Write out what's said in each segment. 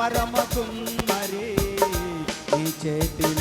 పరమ కుమ్మరి నీ చేతిలో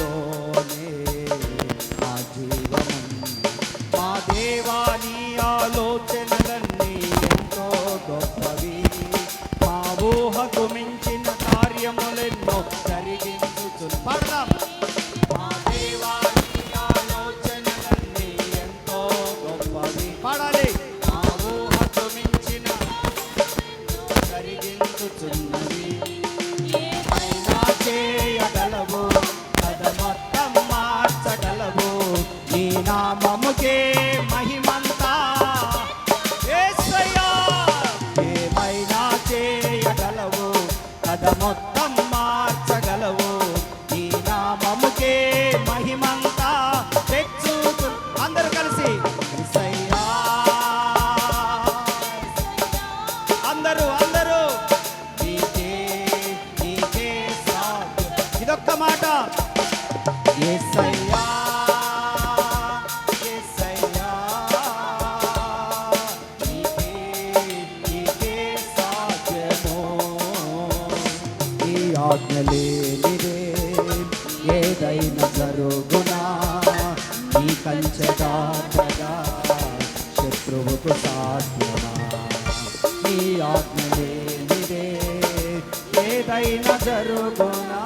ఏదైనా జరుగునా?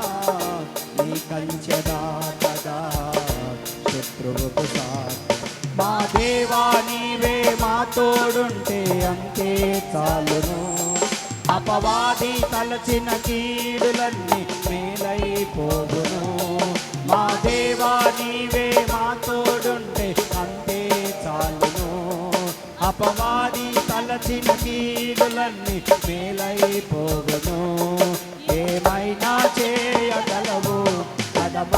నీ కంచెదా కదా శత్రువుకు మా దేవా నీవే మా తోడుంటే అంతే చాలును. అపవాది తలచిన కీడులన్నీ మేలైపోవును మా దేవా నీవే మా తోడుంటే అంతే చాలును. అపవాది తలచిన కీడులన్నీ మేలైపోవును ఏమైనా చేయగలవు? కదమ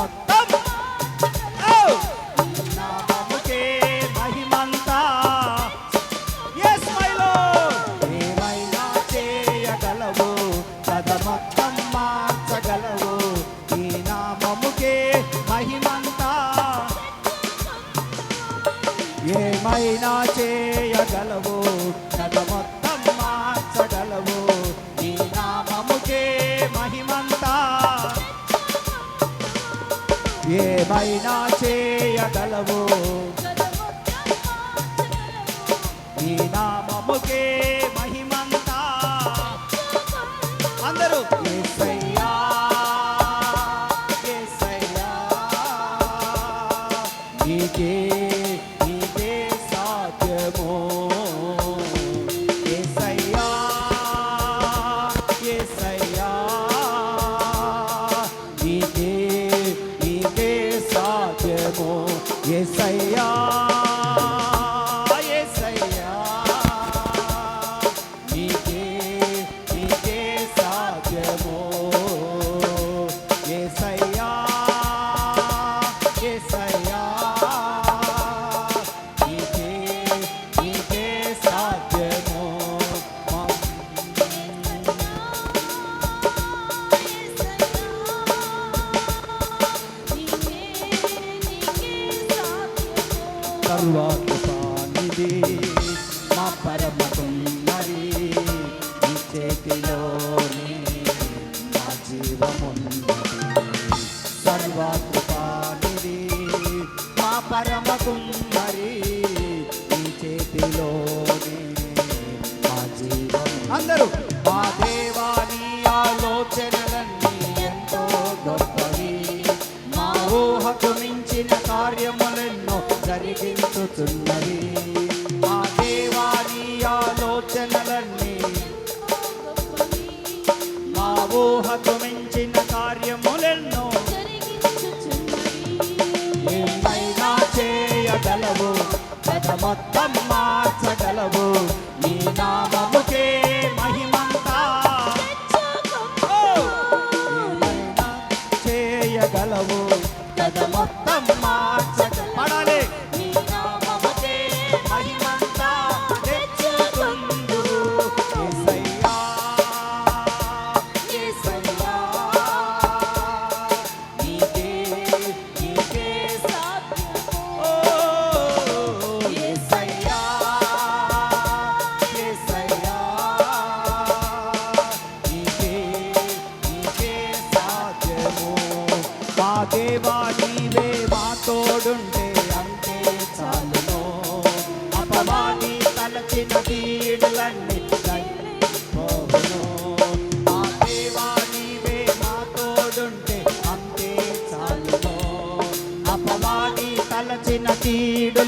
చదలవు నీ నామముకే ఏసయ్యా. పరమ కుమ్మరి నీ చేతిలోనే మా అందరూ మా దేవా ఆలోచనలన్నీ ఎంతో గొప్పవి. మా ఊహకు మించిన కార్యములెన్నో జరిగించుతున్నవి. మా దేవా ఆలోచనలన్నీ మా ఊహకు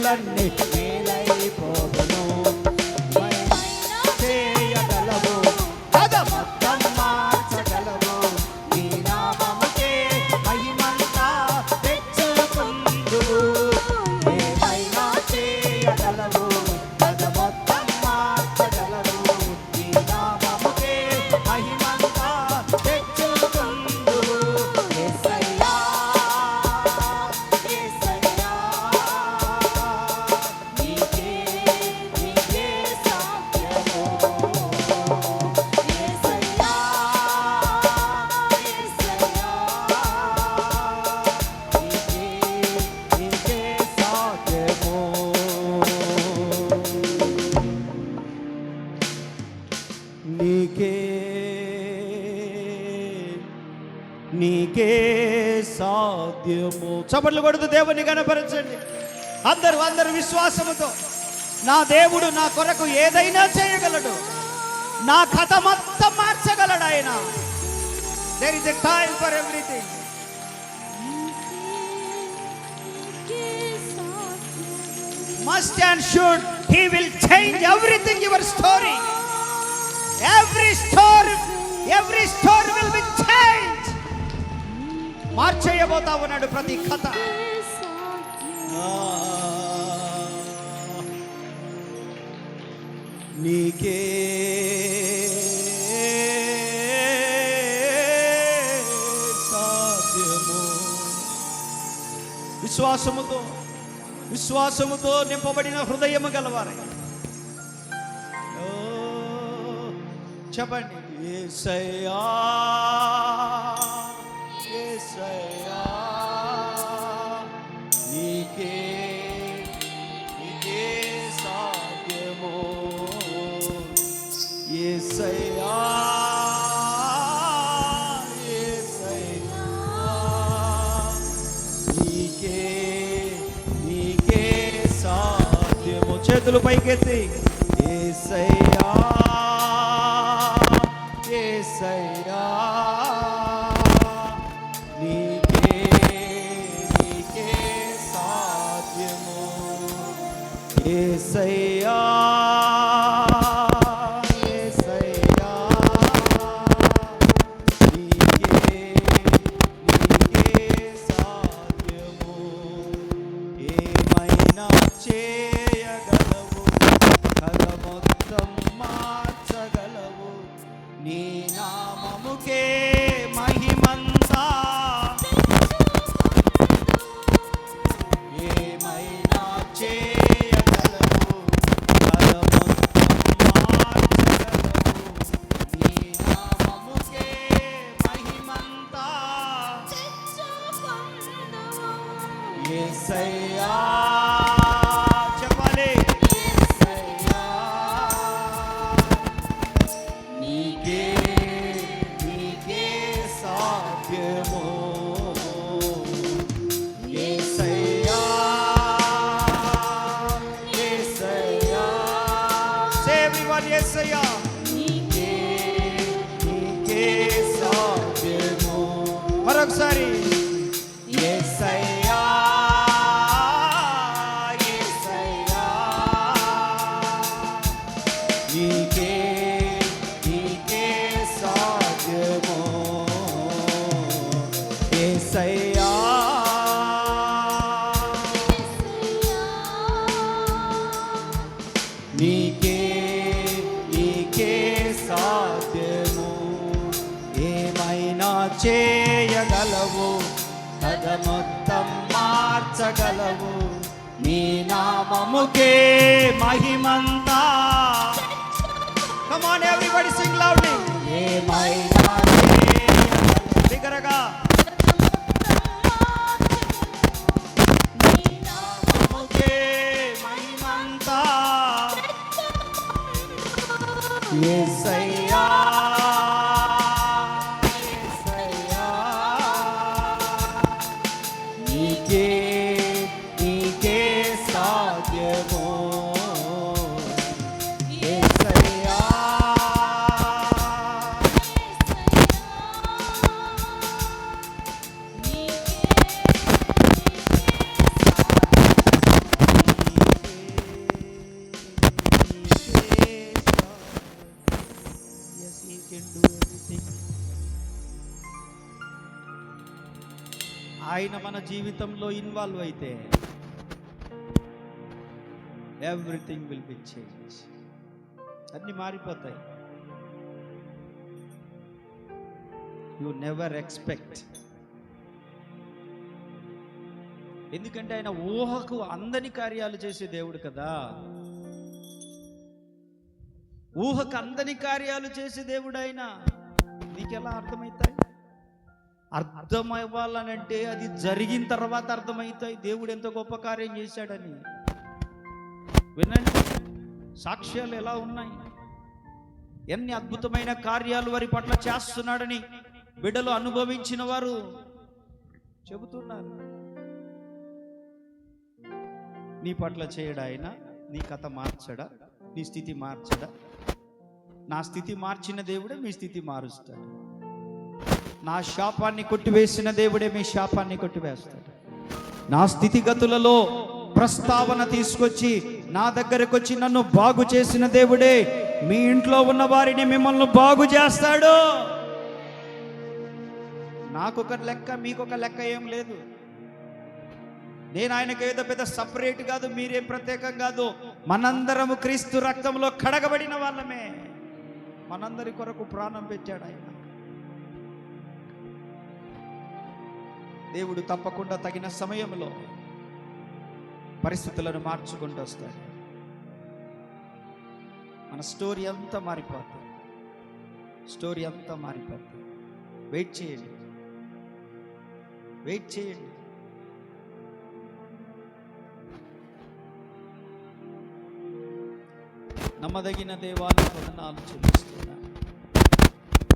London. నీకే నీకే సాధ్యము. చప్పట్లు కొడుతూ దేవుని కనపరచండి అందరూ అందరు విశ్వాసముతో. నా దేవుడు నా కొరకు ఏదైనా చేయగలడు. నా కథ మొత్తం మార్చగలడు ఆయన. There is a time for everything must and should he will change everything your story every store every store will be change మార్చేయబోతా ఉన్నాడు ప్రతి కథ. నీకే సాధ్యము. విశ్వాసముతో విశ్వాసముతో నింపబడిన హృదయము గలవారై. చెప్పండి ఏసయ్యా ఏసయ్యా నీకే నీకే సాధ్యము ఏసయ్యా ఏసయ్యా నీకే నీకే సాధ్యము చేతులు పైకెత్తి ఏసయ్యా ఏసయ్యా ఏసయ్యా చెప్పాలి నీకే నీకే సాధ్యము. నీకే నీకే సాధ్యము. మరొకసారి. మొత్తం మార్చగలవు. నీ నామముకే మహిమంతా. Come on everybody sing loudly ఏమైనా చేయగలవు. బిగ్గరగా నామముకే మహిమంతా. ఆయన మన జీవితంలో ఇన్వాల్వ్ అయితే ఎవ్రీథింగ్ విల్ బి చేంజ్. అన్ని మారిపోతాయి. You never expect. ఎందుకంటే ఆయన ఊహకు అందని కార్యాలు చేసే దేవుడు కదా. ఊహకు అందని కార్యాలు చేసే దేవుడు ఆయన. నీకెలా అర్థమవుతాయి అర్థమవ్వాలనంటే అది జరిగిన తర్వాత అర్థమవుతాయి. దేవుడు ఎంత గొప్ప కార్యం చేశాడని. వినండి. సాక్ష్యాలు ఎలా ఉన్నాయి? ఎన్ని అద్భుతమైన కార్యాలు వారి పట్ల చేస్తున్నాడని బిడ్డలు అనుభవించిన వారు చెబుతున్నారు. నీ పట్ల చేయడా ఆయన? నీ కథ మార్చడా? నీ స్థితి మార్చడా? నా స్థితి మార్చిన దేవుడే మీ స్థితి మారుస్తాడు. నా శాపాన్ని కొట్టివేసిన దేవుడే మీ శాపాన్ని కొట్టివేస్తాడు. నా స్థితిగతులలో ప్రస్తావన తీసుకొచ్చి నా దగ్గరకు వచ్చి నన్ను బాగు చేసిన దేవుడే మీ ఇంట్లో ఉన్న వారిని మిమ్మల్ని బాగు చేస్తాడు. నాకొక లెక్క మీకొక లెక్క ఏం లేదు. నేను ఆయనకు ఏదో పెద్ద సపరేట్ కాదు మీరేం ప్రత్యేకం కాదు. మనందరము క్రీస్తు రక్తంలో కడగబడిన వాళ్ళమే. మనందరి కొరకు ప్రాణం పెట్టాడు ఆయన. దేవుడు తప్పకుండా తగిన సమయంలో పరిస్థితులను మార్చుకుంటూ వస్తాడు. మన స్టోరీ అంతా మారిపోతుంది స్టోరీ అంతా మారిపోతుంది వెయిట్ చేయండి. వెయిట్ చేయండి. నమ్మదగిన దేవాన్ని వందనాలు చెల్లిస్తున్నాను.